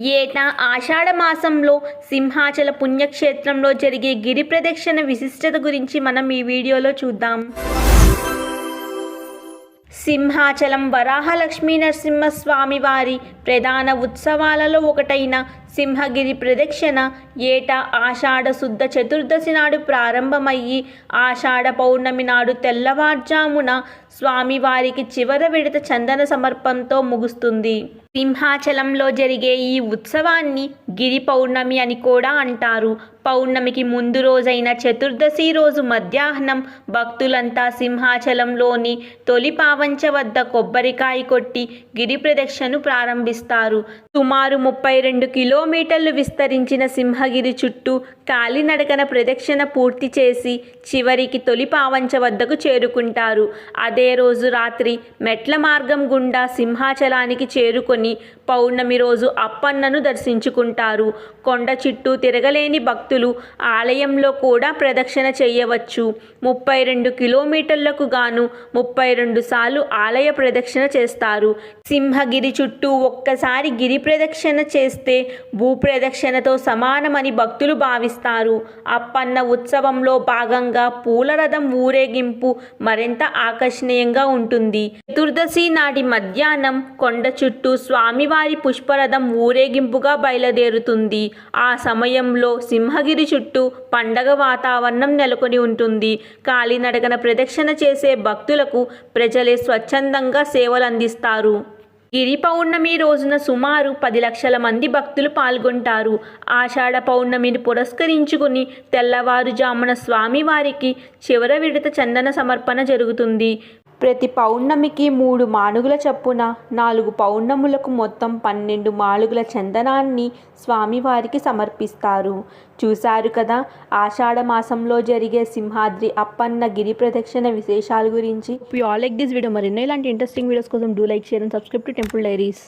ఏటా ఆషాఢ మాసంలో సింహాచల పుణ్యక్షేత్రంలో జరిగే గిరి ప్రదక్షిణ విశిష్టత గురించి మనం ఈ వీడియోలో చూద్దాం. సింహాచలం వరాహలక్ష్మీ నరసింహస్వామి వారి ప్రధాన ఉత్సవాలలో ఒకటైన సింహగిరి ప్రదక్షిణ ఏటా ఆషాఢ శుద్ధ చతుర్దశి నాడు ప్రారంభమయ్యి ఆషాఢ పౌర్ణమి నాడు తెల్లవారుజామున స్వామివారికి చివర విడత చందన సమర్పంతో ముగుస్తుంది. సింహాచలంలో జరిగే ఈ ఉత్సవాన్ని గిరి పౌర్ణమి అని కూడా అంటారు. పౌర్ణమికి ముందు రోజైన చతుర్దశి రోజు మధ్యాహ్నం భక్తులంతా సింహాచలంలోని తొలి పావంచ వద్ద కొబ్బరికాయ కొట్టి గిరి ప్రదక్షిణను ప్రారంభిస్తారు. సుమారు ముప్పై రెండు కిలో కిలోమీటర్లు విస్తరించిన సింహగిరి చుట్టూ కాలినడకన ప్రదక్షిణ పూర్తి చేసి చివరికి తొలి పావంచ వద్దకు చేరుకుంటారు. అదే రోజు రాత్రి మెట్ల మార్గం గుండా సింహాచలానికి చేరుకొని పౌర్ణమి రోజు అప్పన్నను దర్శించుకుంటారు. కొండ చుట్టూ తిరగలేని భక్తులు ఆలయంలో కూడా ప్రదక్షిణ చేయవచ్చు. ముప్పై రెండు కిలోమీటర్లకు గాను ముప్పై రెండు సార్లు ఆలయ ప్రదక్షిణ చేస్తారు. సింహగిరి చుట్టూ ఒక్కసారి గిరి ప్రదక్షిణ చేస్తే భూప్రదక్షిణతో సమానమని భక్తులు భావిస్తారు. అప్పన్న ఉత్సవంలో భాగంగా పూల రథం ఊరేగింపు మరింత ఆకర్షణీయంగా ఉంటుంది. చతుర్దశి నాటి మధ్యాహ్నం కొండ చుట్టూ స్వామివారి పుష్పరథం ఊరేగింపుగా బయలుదేరుతుంది. ఆ సమయంలో సింహగిరి చుట్టూ పండగ వాతావరణం నెలకొని ఉంటుంది. కాలినడకన ప్రదక్షిణ చేసే భక్తులకు ప్రజలే స్వచ్ఛందంగా సేవలందిస్తారు. గిరి పౌర్ణమి రోజున సుమారు పది లక్షల మంది భక్తులు పాల్గొంటారు. ఆషాఢ పౌర్ణమిని పురస్కరించుకుని తెల్లవారుజామున స్వామివారికి చివర విడత చందన సమర్పణ జరుగుతుంది. ప్రతి పౌర్ణమికి మూడు మానుగుల చొప్పున నాలుగు పౌర్ణములకు మొత్తం పన్నెండు మానుగుల చందనాన్ని స్వామివారికి సమర్పిస్తారు. చూశారు కదా ఆషాఢ మాసంలో జరిగే సింహాద్రి అప్పన్న గిరి ప్రదక్షిణ విశేషాల గురించి. You all like this video మరెన్నో ఇలాంటి ఇంట్రెస్టింగ్ వీడియోస్ కోసం do like share and subscribe to temple diaries